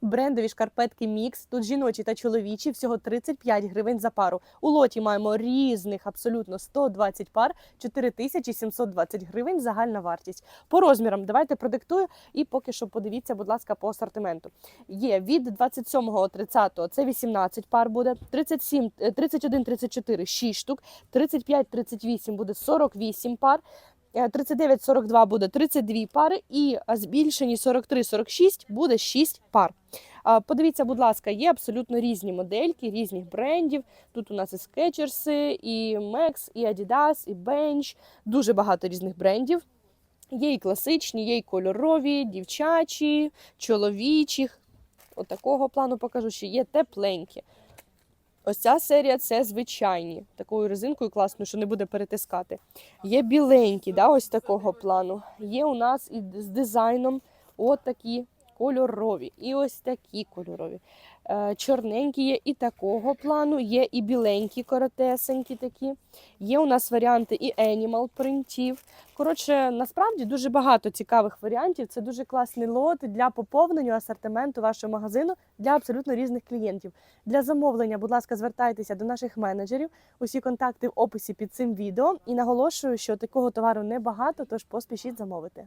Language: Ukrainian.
брендові шкарпетки мікс. Тут жіночі та чоловічі, всього 35 гривень за пару. У лоті маємо різних абсолютно 120 пар, 4720 гривень загальна вартість. По розмірам давайте продиктую і поки що подивіться, будь ласка, по асортименту. Є від 27-го 30 це 18 пар буде, 37, е, 31, 34 6 штук, 35, 38 буде 48 пар. 39-42 буде 32 пари, і збільшені 43-46 буде 6 пар. Подивіться, будь ласка, є абсолютно різні модельки, різних брендів. Тут у нас і скетчерси, і Max, і Adidas, і Bench. Дуже багато різних брендів. Є і класичні, є і кольорові, дівчачі, чоловічі. Отакого плану покажу, що є тепленькі. Ось ця серія це звичайні, такою резинкою класною, що не буде перетискати. Є біленькі, да, ось такого плану. Є у нас і з дизайном от такі кольорові, і ось такі кольорові. Е, Чорненькі є і такого плану, є і біленькі, коротесенькі такі. Є у нас варіанти і Animal принтів. Коротше, насправді дуже багато цікавих варіантів. Це дуже класний лот для поповнення асортименту вашого магазину для абсолютно різних клієнтів. Для замовлення, будь ласка, звертайтеся до наших менеджерів. Усі контакти в описі під цим відео. І наголошую, що такого товару небагато, тож поспішіть замовити.